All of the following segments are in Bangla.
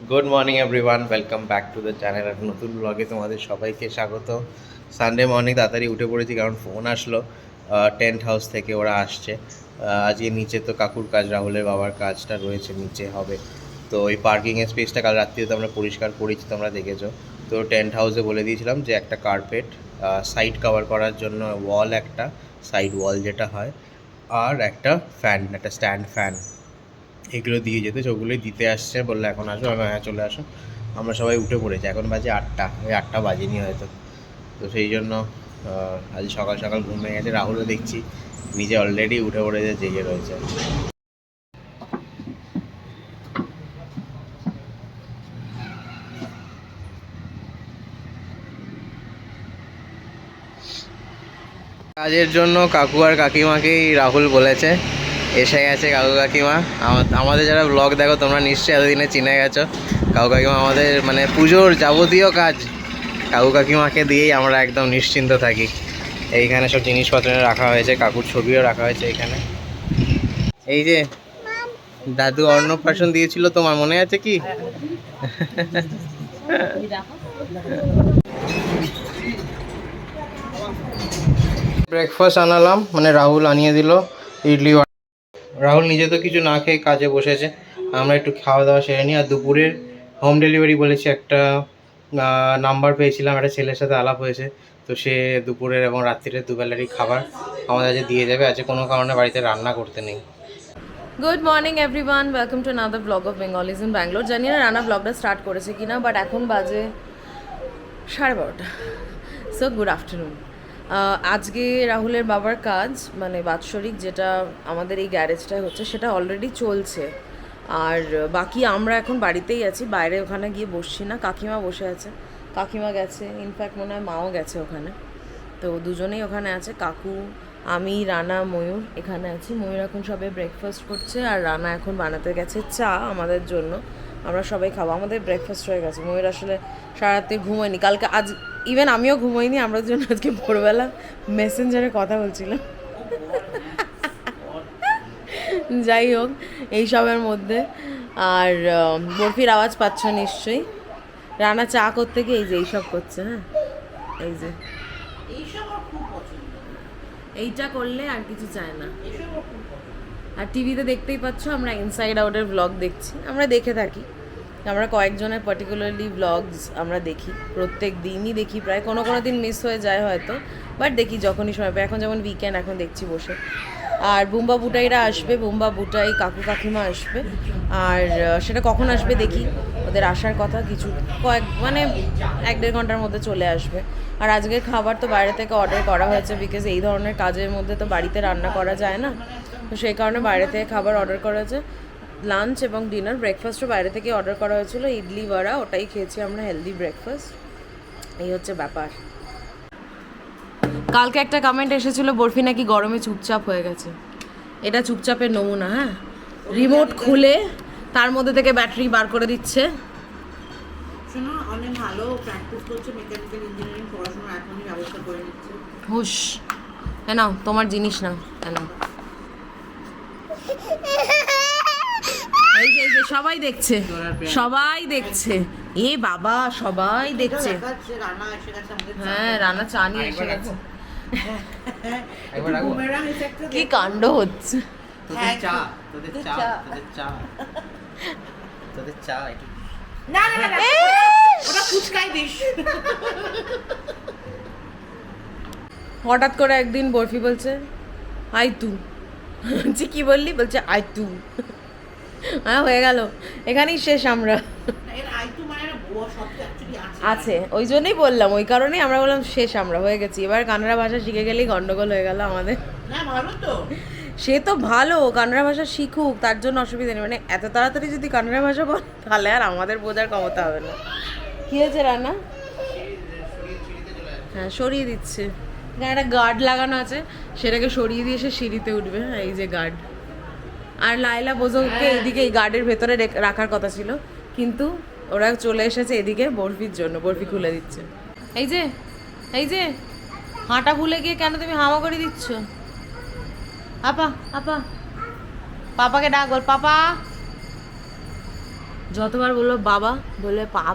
Good morning everyone welcome back to the channel একটা নতুন ব্লগে তোমাদের সবাইকে স্বাগত। সানডে মর্নিং তাড়াতাড়ি উঠে পড়েছি কারণ ফোন আসলো। টেন্ট হাউস থেকে ওরা আসছে। আজকে নিচে তো কাকুর কাজ, রাহুলের বাবার কাজটা রয়েছে, নিচে হবে। তো ওই পার্কিংয়ের স্পেসটা কাল রাত্রিতে তো আমরা পরিষ্কার করেছি, তোমরা দেখেছ। তো টেন্ট হাউসে বলে দিয়েছিলাম যে, একটা কার্পেট সাইড কভার করার জন্য ওয়াল একটা সাইড ওয়াল যেটা হয়, আর একটা ফ্যান একটা স্ট্যান্ড ফ্যান এগুলো দিয়ে যেতে ওগুলোই দিতে আসছে, বলল এখন আসো, আমি হ্যাঁ চলে আসো। আমরা সবাই উঠে পড়েছি, এখন বাজে আটটা, ওই আটটা বাজেনি হয়তো। তো সেই জন্য আজ সকাল সকাল ঘুমে গেছে, রাহুলও দেখছি, নিজে অলরেডি উঠে পড়েছে জেগে রয়েছে। কাজের জন্য কাকু আর কাকিমাকেই রাহুল বলেছে। এসে গেছে কাকু কাকিমা। আমাদের যারা ব্লগ দেখো, তোমরা নিশ্চয়ই এতদিনে চিনে গেছো। কাকু কাকিমা আমাদের মানে পুজোর যাবতীয় কাজ কাকু কাকিমাকে দিয়েই আমরা একদম নিশ্চিন্ত থাকি। এইখানে সব জিনিসপত্র রাখা হয়েছে, কাকুর ছবিও রাখা হয়েছে এখানে। এই যে, দাদু অন্নপ্রাশন দিয়েছিল, তোমার মনে আছে কি? ব্রেকফাস্ট আনালাম মানে রাহুল আনিয়ে দিল, ইডলি রাহুল নিজে তো কিছু না খেয়ে কাজে বসেছে। আমরা একটু খাওয়া দাওয়া সেরে নিই। আর দুপুরের হোম ডেলিভারি বলেছি একটা নাম্বার পেয়েছিলাম। একটা ছেলের সাথে আলাপ হয়েছে। তো সে দুপুরের এবং রাত্রিরের দুবেলারই খাবার আমাদের কাছে দিয়ে যাবে। আজকে কোনো কারণে বাড়িতে রান্না করতে নেই। Good morning everyone welcome to another blog of Bengalis in Bangalore জানি না রানা ব্লগটা স্টার্ট করেছে কিনা বাট এখন বাজে সাড়ে বারোটা। সো গুড আফটারনুন আজকে রাহুলের বাবার কাজ মানে বাৎসরিক যেটা আমাদের এই গ্যারেজটায় হচ্ছে, সেটা অলরেডি চলছে। আর বাকি আমরা এখন বাড়িতেই আছি, বাইরে ওখানে গিয়ে বসছি না। কাকিমা বসে আছে। কাকিমা গেছে ইনফ্যাক্ট মনে হয় মাও গেছে ওখানে। তো দুজনেই ওখানে আছে, কাকু, আমি, রানা, ময়ূর এখানে আছি। ময়ূর এখন সবাই ব্রেকফাস্ট করছে আর রানা এখন বানাতে গেছে চা আমাদের জন্য। আমরা সবাই খাব। আমাদের ব্রেকফাস্ট হয়ে গেছে। ময়ূর আসলে সারা রাত্রি ঘুমোয়নি। কালকে আজ ইভেন আমিও ঘুমোইনি আমরা দুজন আজকে ভোরবেলা মেসেঞ্জারে কথা বলছিলাম। যাই হোক এইসবের মধ্যে। আর বরফির আওয়াজ পাচ্ছ নিশ্চয়ই। রানা চা করতে গিয়ে এই যে এইসব করছে হ্যাঁ? এই যে। এইটা করলে আর কিছু চায় না। আর টিভিতে দেখতেই পাচ্ছ আমরা ইনসাইড আউটের ব্লগ দেখছি। আমরা দেখে থাকি। আমরা কয়েকজনের পার্টিকুলারলি ব্লগস আমরা দেখি, প্রত্যেক দিনই দেখি, প্রায় কোনো কোনো দিন মিস হয়ে যায় হয়তো বাট দেখি যখনই সময় পাই। এখন যেমন উইকেন্ড এখন দেখছি বসে। আর বুম্বা বুটাইরা আসবে, বুম্বা বুটাই কাকু কাকিমা আসবে। আর সেটা কখন আসবে দেখি, ওদের আসার কথা কিছু কয়েক মানে এক দেড় ঘণ্টার মধ্যে চলে আসবে। আর আজকের খাবার তো বাইরে থেকে অর্ডার করা হয়েছে বিকজ এই ধরনের কাজের মধ্যে তো বাড়িতে রান্না করা যায় না। তো সেই কারণে বাইরে থেকে খাবার অর্ডার করা হয়েছে। লাঞ্চ এবং ডিনার ব্রেকফাস্টও বাইরে থেকে অর্ডার করা হয়েছিল ইডলি বড়া ওটাই খেয়েছি আমরা হেলদি ব্রেকফাস্ট এই হচ্ছে ব্যাপার। কালকে একটা কমেন্ট এসেছিল বরফি নাকি গরমে চুপচাপ হয়ে গেছে। এটা চুপচাপের নমুনা হ্যাঁ? রিমোট খুলে তার মধ্যে থেকে ব্যাটারি বার করে দিচ্ছে। শোনো অনেক ভালো প্র্যাকটিস করছে মেকানিক্যাল ইঞ্জিনিয়ারিং পড়াশোনা এখনই ব্যবস্থা করে নিচ্ছে। হুশ। নাও তোমার জিনিস না নাও এই যে এই যে সবাই দেখছে। সবাই দেখছে। এ বাবা সবাই দেখছে। দেখাচ্ছে রান্না এসে গেছে। আমাদের হ্যাঁ রানা চা নিয়ে এসে গেছে কি কাণ্ড হচ্ছে। চা তোদের তোদের চা চা। চা। তোদের চা একটু না না না, না। ওটা ফুচকাই দিস। হঠাৎ করে একদিন বরফি বলছে আই তু। কি বললি? বলছে আই তু। হ্যাঁ হয়ে গেল। এখানেই শেষ আমরা। আছে। ওই জন্যই বললাম ওই কারণেই আমরা বললাম শেষ আমরা হয়ে গেছি। এবার কানাডা ভাষা শিখে গেলেই গন্ডগোল হয়ে গেল আমাদের। সে তো ভালো কানাডা ভাষা শিখুক তার জন্য অসুবিধা নেই। মানে এত তাড়াতাড়ি যদি কানাডা ভাষা বল তাহলে আর আমাদের বোঝার ক্ষমতা হবে না। কি হয়েছে রান্না? হ্যাঁ সরিয়ে দিচ্ছে। এখানে একটা গার্ড লাগানো আছে সেটাকে সরিয়ে দিয়ে সে সিঁড়িতে উঠবে। হ্যাঁ, এই যে গার্ড আর লাইলা বোঝোকে এদিকে এই গার্ডের ভেতরে রেখ- রাখার কথা ছিল। কিন্তু ওরা চলে এসেছে এদিকে বরফির জন্য, বরফি খুলে দিচ্ছে। এই যে এই যে, হাঁটা ভুলে গিয়ে কেন তুমি হামা করে দিচ্ছ? আপা আপা, পাপাকে ডাক বল, পাপা। যতবার বলল বাবা, বললে পা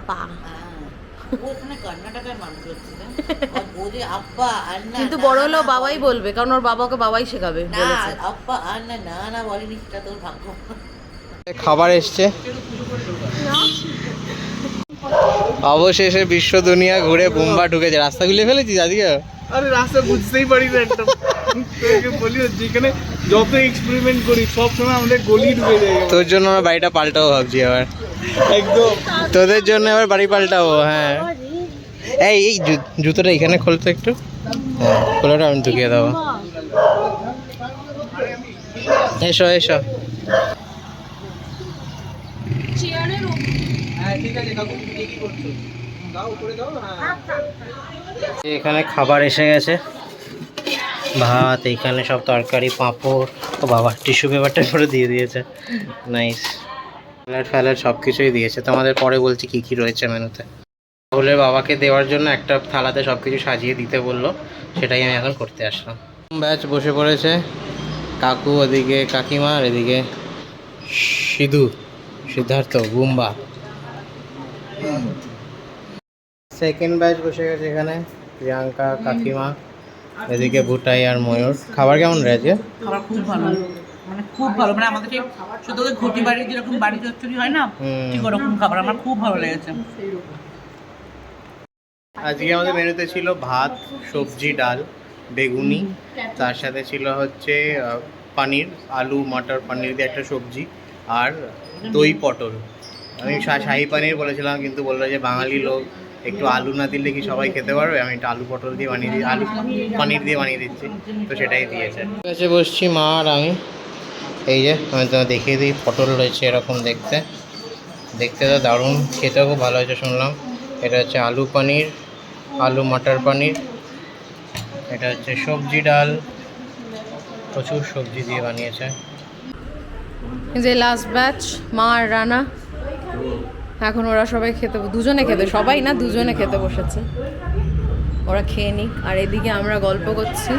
কিন্তু বড় হলেও বাবাই বলবে কারণ ওর বাবাকে বাবাই শেখাবে খাবার এসছে। অবশেষে বিশ্ব দুনিয়া ঘুরে বুম্বা ঢুকেছে। রাস্তা খুলে ফেলেছিস আজকে? আরে রাস্তা বুঝতেই পারি না একটা তোকে বলি যেখানে যত এক্সপেরিমেন্ট করি সব সময় আমাদের গলি ঢুকে যায় তোর জন্য আমরা বাড়িটা পাল্টাও ভাবছি আবার। একদম। তোদের জন্য আবার বাড়ি পাল্টাবো হ্যাঁ। এই এই জুতোটা এখানে খোলতো একটু। হ্যাঁ খোলাটা আমি ঢুকিয়ে দেবো। এসো এসো। এখানে খাবার এসে গেছে। ভাত এইখানে সব তরকারি, পাঁপড়। ও বাবা, টিস্যু পেপারটা করে দিয়ে দিয়েছে। নাইস। স্যালাড ফ্যালাড সব কিছুই দিয়েছে। তোমাদের পরে বলছি কি কি রয়েছে মেনুতে। রাহুলের বাবাকে দেওয়ার জন্য একটা থালাতে সব কিছু সাজিয়ে দিতে বলল। সেটাই আমি এখন করতে আসলাম। ব্যাচ বসে পড়েছে। কাকু ওদিকে, কাকিমা আর এদিকে সিধু, সিদ্ধার্থ বুম্বা সেকেন্ড ব্যাচ বসে গেছে এখানে। প্রিয়াঙ্কা, কাকিমা, এদিকে ভুটাই আর ময়ূর। খাবার কেমন রয়েছে? খুব ভালো। মানে খুব ভালো মানে আমাদের সেই শুধু ঘটি বাড়ি যেরকম বাড়ি চচ্চড়ি হয় না ঠিক ওরকম খাবার আমার খুব ভালো লেগেছে। আজকে আমাদের মেনুতে ছিল ভাত সবজি ডাল বেগুনি তার সাথে ছিল হচ্ছে পানির আলু মটর পানির দিয়ে একটা সবজি আর দই পটল। আমি শা- শাহি পানির বলেছিলাম কিন্তু বলল যে বাঙালি লোক একটু আলু না দিলে কি সবাই খেতে পারবে? আমি একটু আলু পটল দিয়ে বানিয়ে দিই আলু পানির দিয়ে বানিয়ে দিচ্ছি তো সেটাই দিয়েছে। বসছি মা আর আমি। এই যে, আমি তোমার দেখিয়ে দিই, পটল রয়েছে এরকম দেখতে। দেখতে তো দারুণ, খেতেও খুব ভালো হয়েছে শুনলাম। এটা হচ্ছে আলু পানির, আলু মটর পানির। এটা হচ্ছে সবজি ডাল। প্রচুর সবজি দিয়ে বানিয়েছে। যে লাস্ট ব্যাচ মা আর রানা। এখন ওরা সবাই খেতে দুজনে খেতে, সবাই না, দুজনে খেতে বসেছে। ওরা খেয়ে নিক। আর এদিকে আমরা গল্প করছি।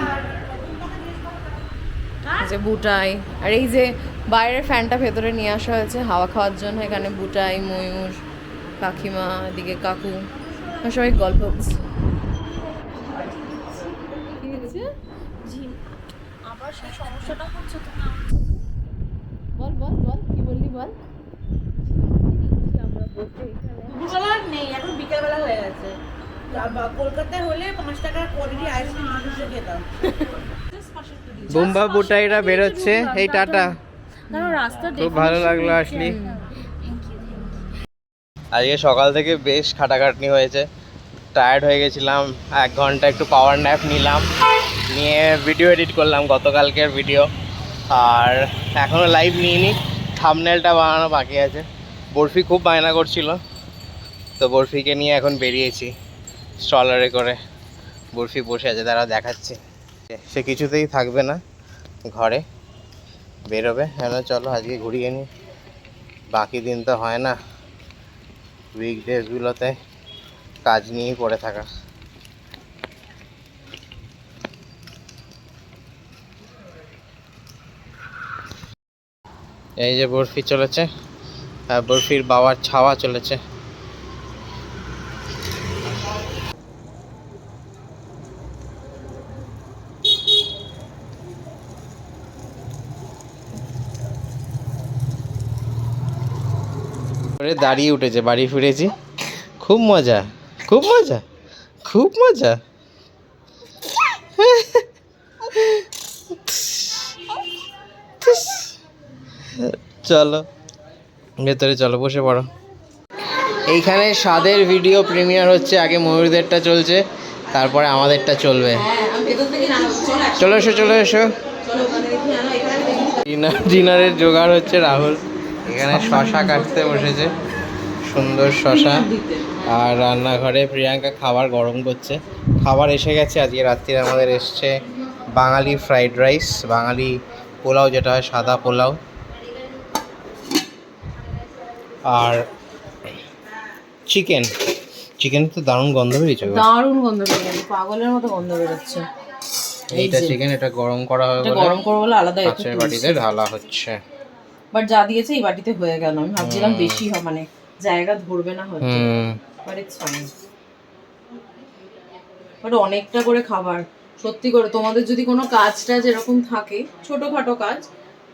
যে বুটাই। আর এই যে বাইরের ফ্যানটা ভেতরে নিয়ে আসা হয়েছে হাওয়া খাওয়ার জন্য এখানে বুটাই ময়ূর কাকিমা এদিকে কাকু সবাই গল্প হয়েছে? বল বল বল কি বললি বল? দুপুরবেলা নেই এখন বিকেলবেলা হয়ে গেছে। কলকাতায় হলে পাঁচ টাকার কোয়ালিটি আইসক্রিম মানুষে খেতাম। বুম্বা বুটাইরা বেরোচ্ছে। এই টাটা। খুব ভালো লাগল, আসলি। আজকে সকাল থেকে বেশ খাটাখাটনি হয়েছে। টায়ার্ড হয়ে গেছিলাম, এক ঘণ্টা একটু পাওয়ার ন্যাপ নিলাম। নিয়ে ভিডিও এডিট করলাম গতকালকের ভিডিও আর এখনও লাইভ নিইনি থামনেলটা বানানো বাকি আছে। বরফি খুব বায়না করছিল, তো বরফিকে নিয়ে এখন বেরিয়েছি স্ট্রলারে করে। বরফি বসে আছে, তারা দেখাচ্ছে। সে কিছুতেই থাকবে না, ঘরে, বেরোবে। হ্যাঁ চলো আজকে ঘুরিয়ে নিই। বাকি দিন তো হয় না উইকডেজগুলোতে কাজ নিয়েই পড়ে থাকা। এই যে বরফি চলেছে, আর বরফির বাবার ছাওয়া চলেছে। করে দাঁড়িয়ে উঠেছে বাড়ি ফিরেছি। খুব মজা খুব মজা খুব মজা। চলো ভেতরে চলো বসে পড়ো। এইখানে স্বাদের ভিডিও প্রিমিয়ার হচ্ছে আগে ময়ূরদেরটা চলছে তারপরে আমাদেরটা চলবে। চলো এসো চলো এসো। ডিনার ডিনারের জোগাড় হচ্ছে রাহুল। এখানে শশা কাটতে বসেছে। সুন্দর শশা। আর রান্নাঘরে প্রিয়াঙ্কা খাবার গরম করছে। খাবার এসে গেছে আজকে রাত্রিরে আমাদের এসছে বাঙালি ফ্রাইড রাইস বাঙালি পোলাও যেটা হয় সাদা পোলাও। আর চিকেন। চিকেন তো দারুণ গন্ধ বেরিয়েছে দারুণ গন্ধ বেরোচ্ছে পাগলের মতো গন্ধ বেরোচ্ছে। এইটা চিকেন এটা গরম করা হবে গরম করব বলে আলাদা বাটিতে ঢালা হচ্ছে। বাট যা দিয়েছে এই বাটিতে হয়ে গেল। আমি ভাবছিলাম বেশি হবে মানে জায়গা ধরবে না হয়তো। বাট ইটস ফাইন বাট অনেকটা করে খাবার। সত্যি করে তোমাদের যদি কোনো কাজ টাজ এরকম থাকে ছোটখাটো কাজ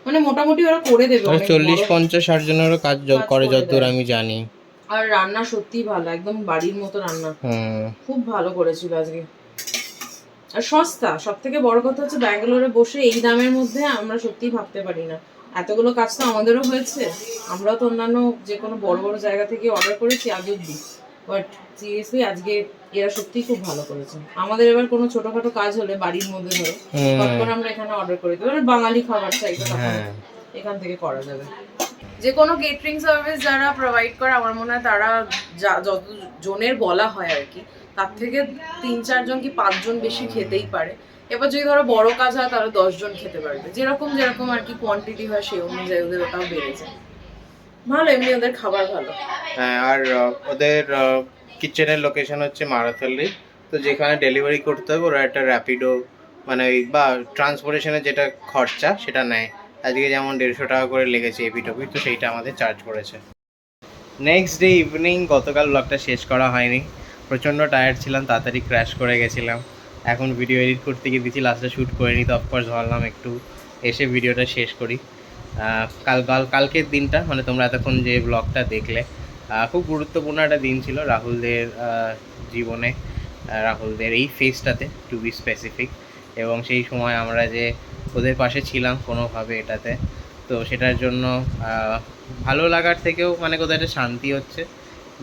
মানে মোটামুটি ওরা করে দেবে মানে চল্লিশ পঞ্চাশ ষাট জনেরও কাজ করে যতদূর আমি জানি। আর রান্না সত্যি ভালো একদম বাড়ির মতো রান্না। খুব ভালো করেছিল আজকে। আর সস্তা সব থেকে বড় কথা হচ্ছে ব্যাঙ্গালোরে বসে এই দামের মধ্যে আমরা সত্যিই ভাবতে পারি না। এতগুলো কাজ তো আমাদেরও হয়েছে। আমরাও তো অন্যান্য যে কোনো বড় বড় জায়গা থেকে অর্ডার করেছি আগে অব্দি বাট সিরিয়াসলি আজকে এরা সত্যিই খুব ভালো করেছে। আমাদের এবার কোনো ছোটখাটো কাজ হলে বাড়ির মধ্যে ধরো। ফট করে আমরা এখানে অর্ডার করে দেবো বাঙালি খাবার চাইতে তখন হ্যাঁ। এখান থেকে করা যাবে। যে কোনো কেটারিং সার্ভিস যারা প্রোভাইড করে আমার মনে হয় তারা যা- যত জনের বলা হয় আর কি তার থেকে তিন চারজন কি পাঁচজন বেশি খেতেই পারে। এবার যদি ধরো বড় কাজ হয়, তাহলে দশজন খেতে পারবে। যেরকম যেরকম আর কি কোয়ান্টিটি হয়, সেই অনুযায়ী ওদের ওটাও বেড়ে যায়। ভালো, এমনি ওদের খাবার ভালো। হ্যাঁ আর ওদের কিচেনের লোকেশন হচ্ছে মারাথলি। তো যেখানে ডেলিভারি করতে হবে, ওরা একটা র্যাপিডো মানে ওই, বা ট্রান্সপোর্টেশনের যেটা খরচা, সেটা নেয়। আজকে যেমন দেড়শো টাকা করে লেগেছে এপি এপিটপি তো সেইটা আমাদের চার্জ করেছে। নেক্সট ডে ইভিনিং গতকাল ব্লগটা শেষ করা হয়নি। প্রচণ্ড টায়ার্ড ছিলাম, তাড়াতাড়ি ক্র্যাশ করে গেছিলাম। এখন ভিডিও এডিট করতে গিয়ে দিচ্ছি লাস্টে শ্যুট করে নিই তো অফকোর্স ভাবলাম একটু এসে ভিডিওটা শেষ করি। কাল কাল, কালকের দিনটা মানে তোমরা এতক্ষণ যে ব্লগটা দেখলে। খুব গুরুত্বপূর্ণ একটা দিন ছিল রাহুলদের জীবনে রাহুলদের এই ফেজটাতে টু বি স্পেসিফিক এবং সেই সময় আমরা যে ওদের পাশে ছিলাম কোনোভাবে এটাতে, তো সেটার জন্য ভালো লাগার থেকেও মানে কোথাও একটা শান্তি হচ্ছে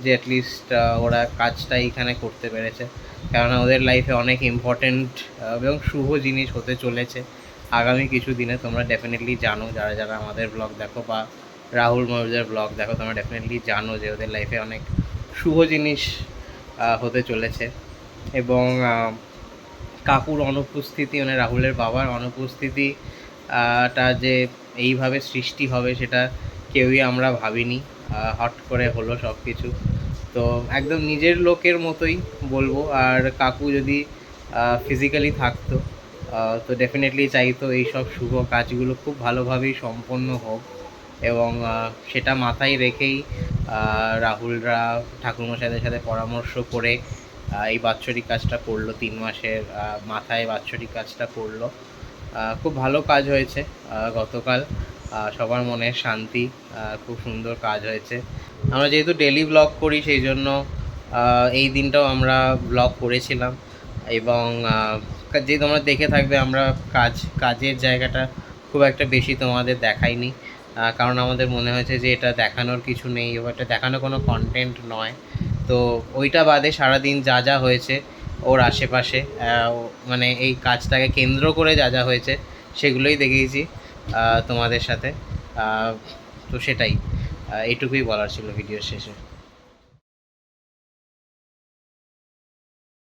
যে অ্যাটলিস্ট ওরা কাজটা এইখানে করতে পেরেছে। কেননা ওদের লাইফে অনেক ইম্পর্টেন্ট এবং শুভ জিনিস হতে চলেছে। আগামী কিছু দিনে তোমরা ডেফিনেটলি জানো, যারা যারা আমাদের ব্লগ দেখো বা রাহুল ময়ূরদের ব্লগ দেখো, তোমরা ডেফিনেটলি জানো যে ওদের লাইফে অনেক শুভ জিনিস হতে চলেছে। এবং কাকুর অনুপস্থিতি মানে রাহুলের বাবার অনুপস্থিতি টা যে এইভাবে সৃষ্টি হবে সেটা কেউই আমরা ভাবিনি। হট করে হলো সব কিছু তো একদম নিজের লোকের মতোই বলব। আর কাকু যদি ফিজিক্যালি থাকতো তো ডেফিনেটলি চাইতো এই সব শুভ কাজগুলো খুব ভালোভাবেই সম্পন্ন হোক। এবং সেটা মাথায় রেখেই রাহুলরা ঠাকুরমশাইদের সাথে পরামর্শ করে এই বাৎসরিক কাজটা করল, তিন মাসের মাথায় বাৎসরিক কাজটা করল। খুব ভালো কাজ হয়েছে গতকাল সবার মনে শান্তি খুব সুন্দর কাজ হয়েছে। আমরা যেহেতু ডেলি ব্লগ করি, সেই জন্য এই দিনটাও আমরা ব্লগ করেছিলাম। এবং যে তোমরা দেখে থাকবে, আমরা কাজ, কাজের জায়গাটা খুব একটা বেশি তোমাদের দেখাইনি। কারণ আমাদের মনে হয়েছে যে এটা দেখানোর কিছু নেই এটা দেখানো কোনো কন্টেন্ট নয়। তো ওইটা বাদে সারাদিন যা যা হয়েছে, ওর আশেপাশে মানে এই কাজটাকে কেন্দ্র করে যা যা হয়েছে, সেগুলোই দেখিয়েছি তোমাদের সাথে। তো সেটাই। এইটুকুই বলার ছিল ভিডিও শেষে।